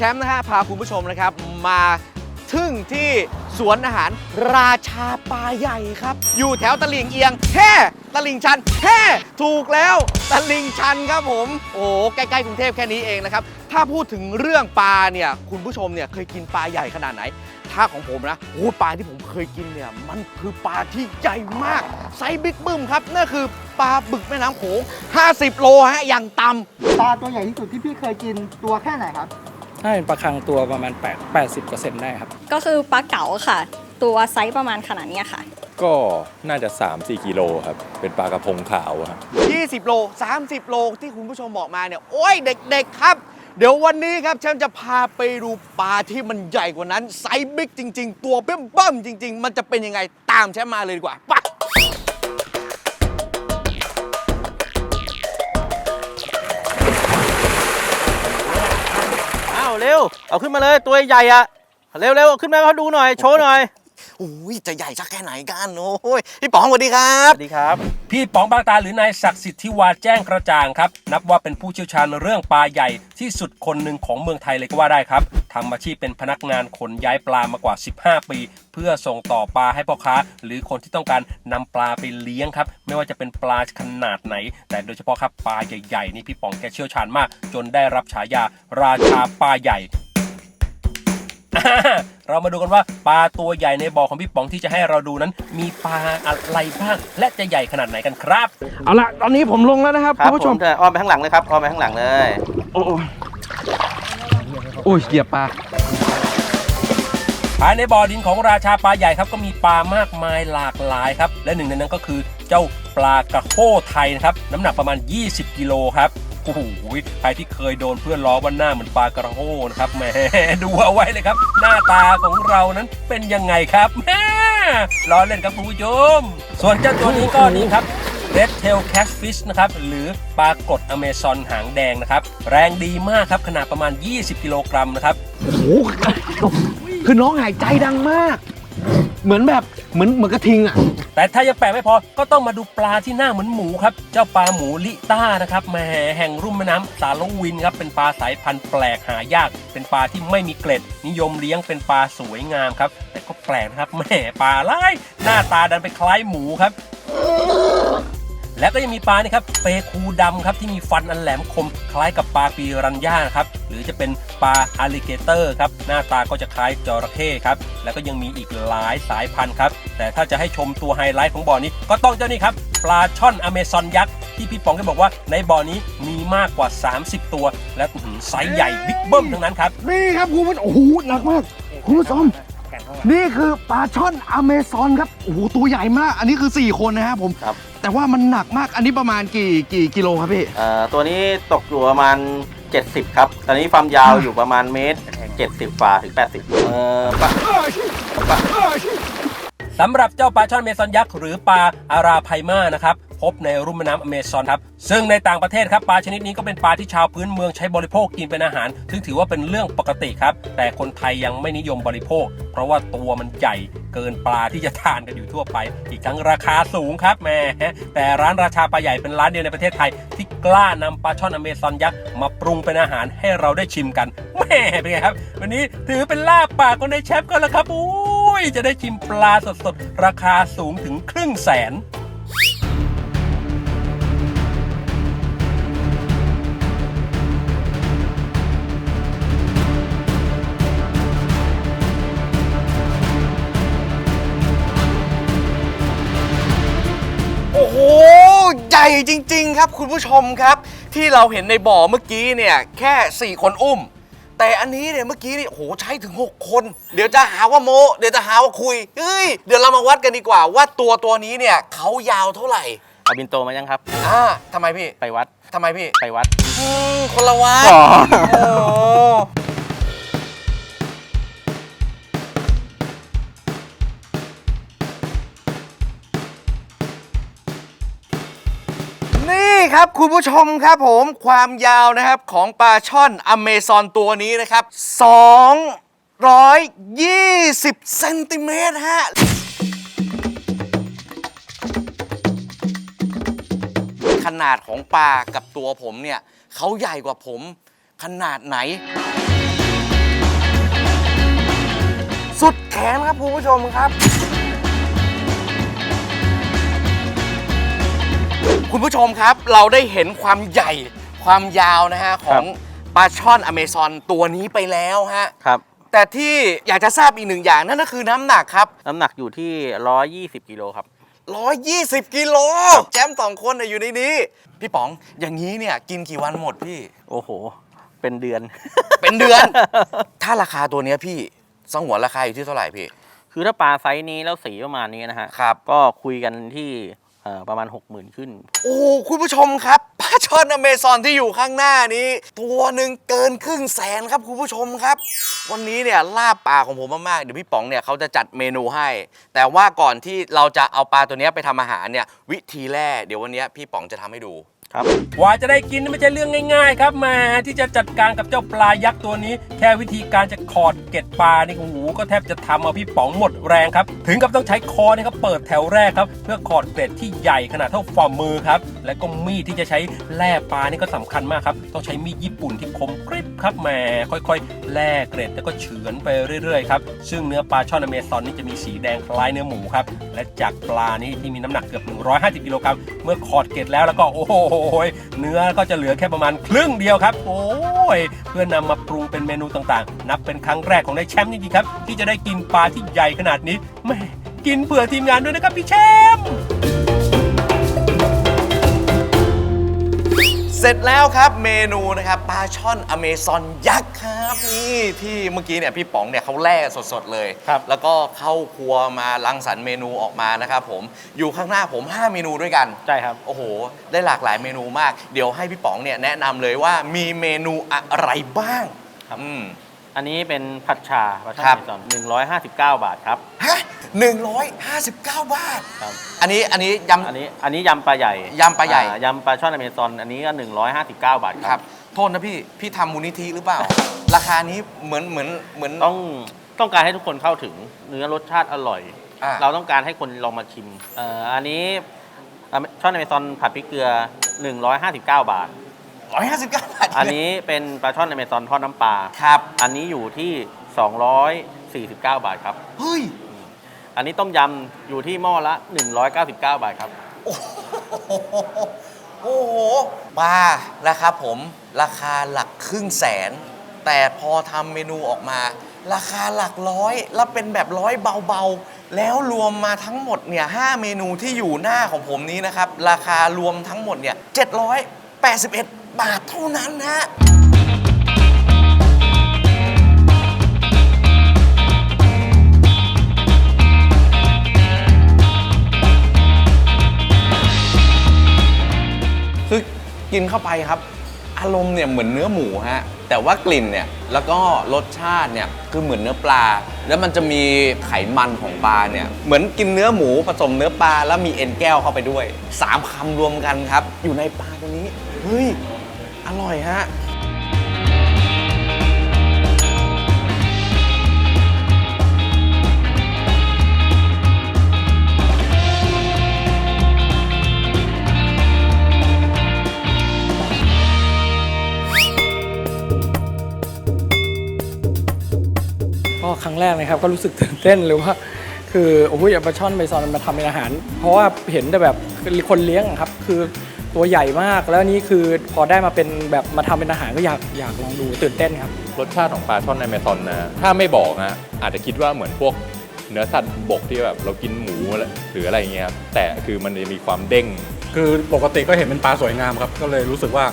แชมป์นะฮะพาคุณผู้ชมนะครับ มาทึ่งที่สวนอาหารราชาปลาใหญ่ครับ อยู่แถวตลิ่งเอียงแฮ่ตลิ่งชันแฮ่ถูกแล้วตลิ่งชันครับผม โอ้ใกล้ๆกรุงเทพแค่นี้เองนะครับ ถ้าพูดถึงเรื่องปลาเนี่ยคุณผู้ชมเนี่ยเคยกินปลาใหญ่ขนาดไหน ถ้าของผมนะโอ้ปลาที่ผมเคยกินเนี่ยมันคือปลาที่ใหญ่มากไซส์บิ๊กบึ้มครับนั่นคือปลาบึกแม่น้ำโขง50 โลฮะอย่างต่ำปลาตัวใหญ่ที่สุดที่พี่เคยกินตัวแค่ไหนครับ ถ้าเป็นปลาคังตัวประมาณ8 80%ได้ครับ ก็คือปลาเก๋าค่ะ ตัวไซส์ประมาณขนาดเนี้ยค่ะ ก็น่าจะ 3-4 กิโลครับ เป็นปลากระพงขาวครับ 20 โล 30 โลที่คุณผู้ชมบอกมาเนี่ย โอ้ยเด็กๆครับ เดี๋ยววันนี้ครับฉันจะพาไปดูปลาที่มันใหญ่กว่านั้น ไซส์บิ๊กจริง ๆ ตัวเบิ่มๆจริง ๆ มันจะเป็นยังไงตามฉันมาเลยดีกว่าไป เร็วเอาขึ้นมาเลยตัวใหญ่อะเร็วเร็วเอาขึ้นมาให้เขาดูหน่อยโชว์หน่อยอุ้ยจะใหญ่สักแค่ไหนกันโอ้ยพี่ป๋องสวัสดีครัสบ วัสดีครับ พี่ป๋องบางตาหรือนายศักดิ์สิทธิวาแจ้งกระจ่างครับ นับว่าเป็นผู้เชี่ยวชาญเรื่องปลาใหญ่ที่สุดคนหนึ่งของเมืองไทยเลยก็ว่าได้ครับ ทำอาชีพเป็นพนักงานขนย้ายปลามากว่า 15 ปี เพื่อส่งต่อปลาให้พ่อค้า หรือคนที่ต้องการนำปลาไปเลี้ยงครับ ไม่ว่าจะเป็นปลาขนาดไหน แต่โดยเฉพาะครับปลาใหญ่ๆนี่พี่ป๋องแกเชี่ยวชาญมาก จนได้รับฉายาราชาปลาใหญ่อ่าเรามาดูกันว่าปลาตัวใหญ่ในบ่อของพี่ป๋องที่จะให้เราดูนั้น มีปลาอะไรบ้าง และจะใหญ่ขนาดไหนกันครับ เอาละตอนนี้ผมลงแล้วนะครับครับคุณผู้ชผมมเดินอ้อมไปข้างหลังเลยครับอ้อมไปข้างหลังเลย โอ้ยโอ้ยเหยียบปลาภายในบ่อดินของราชาปลาใหญ่ครับ ก็มีปลามากมายหลากหลายครับ และหนึ่งในนั้นก็คือเจ้าปลากระโห้ไทยนะครับ น้ำหนักประมาณ 20 กิโลครับโอ้โหใครที่เคยโดนเพื่อนล้อว่าหน้าเหมือนปลากระโห้นะครับแหมดูเอาไว้เลยครับ หน้าตาของเรานั้นเป็นยังไงครับแหมล้อเล่นครับคุณผู้ชมส่วนเจ้าตัวนี้ก็นี่ครับ Red Tail Catfish นะครับหรือปลากดอเมซอนหางแดงนะครับ แรงดีมากครับขนาดประมาณ 20 กิโลกรัมนะครับโอ้โหคือน้องหายใจดังมาก เหมือนแบบเหมือนเหมือนกระทิงอะ แต่ถ้ายังแปลกไม่พอก็ต้องมาดูปลาที่หน้าเหมือนหมูครับ เจ้าปลาหมูลิต้านะครับแหมแห่งรุ่มแม่น้ำสารวินครับ เป็นปลาสายพันธุ์แปลกหายาก เป็นปลาที่ไม่มีเกล็ด นิยมเลี้ยงเป็นปลาสวยงามครับ แต่ก็แปลกนะครับแหมปลาลายหน้าตาดันไปคล้ายหมูครับ และก็ยังมีปลานี่ครับเปคูดำครับที่มีฟันอันแหลมคมคล้ายกับปลาปีรันย่านะครับหรือจะเป็นปลาอ l ลิเกเตอร์ครับหน้าตาก็จะคล้ายจระเข้ครับแล้วก็ยังมีอีกหลายสายพันธุ์ครับแต่ถ้าจะให้ชมตัวไฮไลท์ของบ่อนี้ก็ต้องเจ้านี่ครับปลาช่อนอเมซอนยักษ์ที่พี่ป๋องก็บอกว่าในบ่อนี้มีมากกว่า 30 ตัว และไซส์ใหญ่บิ๊กเบิ้มทั้งนั้นครับนี่ครับคุณผู้ชมโอ้โหหนักมากคุณผู้ชม นี่คือปลาช่อนอเมซอนครับโอ้โหตัวใหญ่มาก อันนี้คือ 4 คนนะครับผมครับ แต่ว่ามันหนักมากอันนี้ประมาณกี่กี่กิโลครับพี่ เอ่อตัวนี้ตกอยู่ประมาณ 70 ครับ ตอนนี้ความยาวอยู่ประมาณเมตร 70ฝ่าถึง 80 เอ่อปะปะ สำหรับเจ้าปลาช่อนเมซอนยักษ์หรือปลาอาราไพมานะครับ พบในรุ่มแม่น้ำอเมซอนครับ ซึ่งในต่างประเทศครับปลาชนิดนี้ก็เป็นปลาที่ชาวพื้นเมืองใช้บริโภคกินเป็นอาหาร ซึ่งถือว่าเป็นเรื่องปกติครับ แต่คนไทยยังไม่นิยมบริโภค เพราะว่าตัวมันใหญ่เกินปลาที่จะทานกันอยู่ทั่วไป อีกทั้งราคาสูงครับแม่แต่ร้านราชาปลาใหญ่เป็นร้านเดียวในประเทศไทย ที่กล้านำปลาช่อนอเมซอนยักษ์มาปรุงเป็นอาหารให้เราได้ชิมกันแม่เป็นไงครับ วันนี้ถือเป็นลาบปากคนในแชฟกันแล้วครับอุ้ยจะได้ชิมปลาสดๆ ราคาสูงถึงครึ่งแสน จริง ๆ ครับคุณผู้ชมครับ ที่เราเห็นในบ่อเมื่อกี้เนี่ยแค่ 4 คนอุ้ม แต่อันนี้เนี่ยเมื่อกี้นี่โอ้โหใช้ถึง 6 คน เดี๋ยวจะหาว่าโมเดี๋ยวจะหาว่าคุยเฮ้ยเดี๋ยวเรามาวัดกันดีกว่า ว่าตัวตัวนี้เนี่ยเขายาวเท่าไหร่เอาบินโตมายังครับ อ่าทำไมพี่ไปวัดทำไมพี่ ไปวัดอืมคนละวัดอ๋อโอ้ ครับคุณผู้ชมครับผมความยาวนะครับของปลาช่อนอเมซอนตัวนี้นะครับ 220เซนติเมตรฮะขนาดของปลากับตัวผมเนี่ยเขาใหญ่กว่าผมขนาดไหน สุดแขนครับคุณผู้ชมครับ คุณผู้ชมครับเราได้เห็นความใหญ่ความยาวนะฮะของปลาช่อนอเมซอนตัวนี้ไปแล้วฮะครับ แต่ที่อยากจะทราบอีกหนึ่งอย่างนั่นก็คือน้ำหนักครับ น้ำหนักอยู่ที่ 120กิโลครับ120กิโลแจมสองคนน่ะอยู่ในนี้ พี่ป๋องอย่างนี้เนี่ยกินกี่วันหมดพี่ โอ้โห เป็นเดือน เป็นเดือน ถ้าราคาตัวเนี้ยพี่สงวนราคาอยู่ที่เท่าไหร่พี่ คือถ้าปลาไซส์นี้แล้วสีประมาณนี้นะฮะครับ ก็คุยกันที่เอ่อ ประมาณ 60,000 ขึ้น โอ้คุณผู้ชมครับปลาช่อนอเมซอนที่อยู่ข้างหน้านี้ ตัวหนึ่งเกินครึ่งแสนครับคุณผู้ชมครับ วันนี้เนี่ยลาบปลาของผมมากๆเดี๋ยวพี่ป๋องเนี่ยเขาจะจัดเมนูให้ แต่ว่าก่อนที่เราจะเอาปลาตัวเนี้ยไปทำอาหารเนี่ยวิธีแรกเดี๋ยววันเนี้ยพี่ป๋องจะทำให้ดู ครับว่าจะได้กินไม่ใช่เรื่องง่ายๆ ครับแมาที่จะจัดการกับเจ้าปลายักษ์ตัวนี้ แค่วิธีการจะขอดเกล็ดปลานี่โอ้โหก็แทบจะทำเอาพี่ป๋องหมดแรงครับ ถึงกับต้องใช้คอนี่ครับเปิดแถวแรกครับ เพื่อขอดเกล็ดที่ใหญ่ขนาดเท่าฝ่ามือครับ และก็มีดที่จะใช้แล่ปลานี่ก็สำคัญมากครับ ต้องใช้มีดญี่ปุ่นที่คมกริบครับแหมค่อยๆ แล่เกล็ดแล้วก็เฉือนไปเรื่อยๆครับ ซึ่งเนื้อปลาช่อนอเมซอนนี่จะมีสีแดงคล้ายเนื้อหมูครับ และจากปลานี่ที่มีน้ำหนักเกือบ 150กิโลกรัมเมื่อขอดเกล็ดแล้วแล้วก็โอ้โหเนื้อก็จะเหลือแค่ประมาณครึ่งเดียวครับ โอ้ยเพื่อนำมาปรุงเป็นเมนูต่างๆ นับเป็นครั้งแรกของนายแชมป์จริงๆครับ ที่จะได้กินปลาที่ใหญ่ขนาดนี้แม่กินเผื่อทีมงานด้วยนะครับพี่แชมป์ เสร็จแล้วครับเมนูนะครับปลาช่อนอเมซอนยักษ์ครับนี่ที่เมื่อกี้เนี่ยพี่ป๋องเนี่ยเขาแล่สดๆเลย ครับแล้วก็เข้าครัวมารังสรรค์เมนูออกมานะครับผมอยู่ข้างหน้าผม 5 เมนูด้วยกันใช่ครับ โอ้โห ได้หลากหลายเมนูมาก เดี๋ยวให้พี่ป๋องเนี่ยแนะนำเลยว่ามีเมนูอะไรบ้างครับ อืม อันนี้เป็นผัดชาปลาช่อนครับ เมซอน159 บาทครับ ฮะ หนึ่งร้อยห้าสิบเก้าบาท ครับ อันนี้อันนี้ยำอันนี้อันนี้ยำปลาใหญ่ยำปลาใหญ่อ่ยำปลาช่อนอเมซอนอันนี้ก็ 159 บาทคครัรับ บ โทษนะพี่ พี่ทำมูลนิธิหรือเปล่า ราคานี้เหมือนเหมือนเหมือน ต้องต้องการให้ทุกคนเข้าถึงเนื้อรสชาติอร่อย อ่า เราต้องการให้คนลองมาชิมเอ่ออันนี้ช่อนอเมซอนผัดพริกเกลือ 159 บาทร้อยห้าสิบเก้าบาทอันนี้เป็นปลาช่อนอเมซอนทอดน้ำปลา ครับ อันนี้อยู่ที่ 249 บาทครับ เฮ้ย อันนี้ต้มยำอยู่ที่หม้อละ 199 บาทครับ โอ้โหโอ้โหปลานะครับผม ราคาหลักครึ่งแสน แต่พอทำเมนูออกมา ราคาหลักร้อย แล้วเป็นแบบร้อยเบาๆ แล้วรวมมาทั้งหมดเนี่ยห้าเมนูที่อยู่หน้าของผมนี้นะครับ ราคารวมทั้งหมดเนี่ย781 บาทเท่านั้นฮะ กินเข้าไปครับ อารมณ์เนี่ยเหมือนเนื้อหมูฮะแต่ว่ากลิ่นเนี่ยแล้วก็รสชาติเนี่ยคือเหมือนเนื้อปลา แล้วมันจะมีไขมันของปลาเนี่ยเหมือนกินเนื้อหมูผสมเนื้อปลาแล้วมีเอ็นแก้วเข้าไปด้วยสามคำรวมกันครับ อยู่ในปลาตัวนี้เฮ้ยอร่อยฮะ งแรกนะครับ ก็รู้สึกตื่นเต้นหรือว่า คือโอ้ยเอาปลาช่อนไปซอนมาทำเป็นอาหาร เพราะว่าเห็นแต่แบบคนเลี้ยงอะครับ คือตัวใหญ่มากแล้วนี่คือพอได้มาเป็นแบบมาทำเป็นอาหารก็อยากอยากลองดูตื่นเต้นครับ รสชาติของปลาช่อนอเมซอนนะ ถ้าไม่บอกนะอาจจะคิดว่าเหมือนพวกเนื้อสัตว์บกที่แบบเรากินหมูหรืออะไรอย่างเงี้ยครับแต่คือมันจะมีความเด้ง คือปกติก็เห็นเป็นปลาสวยงามครับ ก็เลยรู้สึกว่า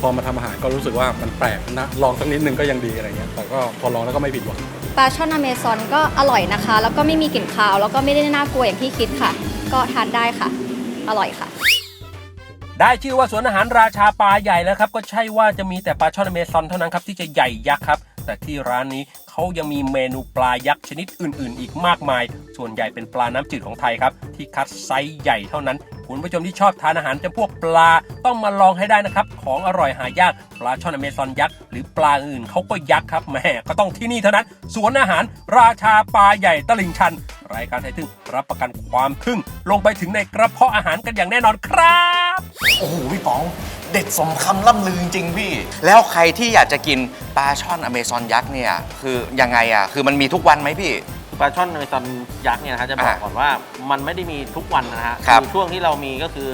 พอมาทำอาหารก็รู้สึกว่ามันแปลกนะลองสักนิดนึงก็ยังดีอะไรเงี้ยแต่ก็พอลองแล้วก็ไม่ผิดหวังปลาช่อนอเมซอนก็อร่อยนะคะ แล้วก็ไม่มีกลิ่นคาว แล้วก็ไม่ได้น่ากลัวอย่างที่คิดค่ะ ก็ทานได้ค่ะ อร่อยค่ะ ได้ชื่อว่าสวนอาหารราชาปลาใหญ่แล้วครับ ก็ใช่ว่าจะมีแต่ปลาช่อนอเมซอนเท่านั้นครับที่จะใหญ่ยักษ์ครับ แต่ที่ร้านนี้เขายังมีเมนูปลายักษ์ชนิดอื่น ๆ อีกมากมาย ส่วนใหญ่เป็นปลาน้ำจืดของไทยครับ ที่คัดไซส์ใหญ่เท่านั้น คุณผู้ชมที่ชอบทานอาหารจำพวกปลาต้องมาลองให้ได้นะครับ ของอร่อยหายากปลาช่อนอเมซอนยักษ์หรือปลาอื่นเขาก็ยักษ์ครับแม่ก็ต้องที่นี่เท่านั้น สวนอาหารราชาปลาใหญ่ตลิ่งชัน รายการไทยทึ่งรับประกันความทึ่ง ลงไปถึงในกระเพาะอาหารกันอย่างแน่นอนครับ โอ้โหพี่ป๋อง เด็ดสมคำล่ำลือจริงๆพี่ แล้วใครที่อยากจะกินปลาช่อนอเมซอนยักษ์เนี่ย คือยังไงอะ คือมันมีทุกวันไหมพี่ ปลาช่อนอเมซอนยักษ์เนี่ยนะฮะจะบอกอ่าก่อนว่ามันไม่ได้มีทุกวันนะฮะครับอช่วงที่เรามีก็คือ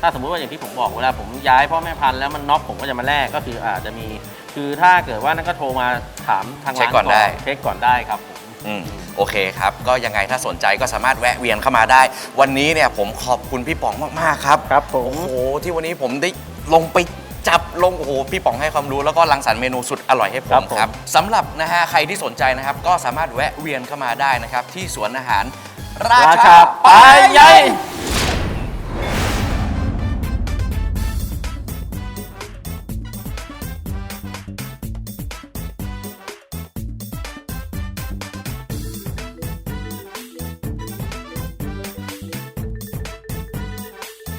ถ้าสมมุติว่าอย่างที่ผมบอกเวลาผมย้ายพ่อแม่พันธุ์แล้วมันน็อกผมก็จะมาแลกก็คืออาจจะมี คือถ้าเกิดว่านั่นก็โทรมาถามทางเช็คร้านก่อนได้ เช็คก่อนได้ครับผม อืมโอเคครับ ก็ยังไงถ้าสนใจก็สามารถแวะเวียนเข้ามาได้ วันนี้เนี่ยผมขอบคุณพี่ป๋องมาก ๆ ครับ ครับผโอ้มโห ที่วันนี้ผมได้ลงไป จับลงโอ้โหพี่ป๋องให้ความรู้แล้วก็รังสรรค์เมนูสุดอร่อยให้ผครัมบผมครับสำหรับนะฮะใครที่สนใจนะครับ ก็สามารถแวะเวียนเข้ามาได้นะครับ ที่สวนอาหาร ราราชาชาปลาปลาใหใหญ่ญ่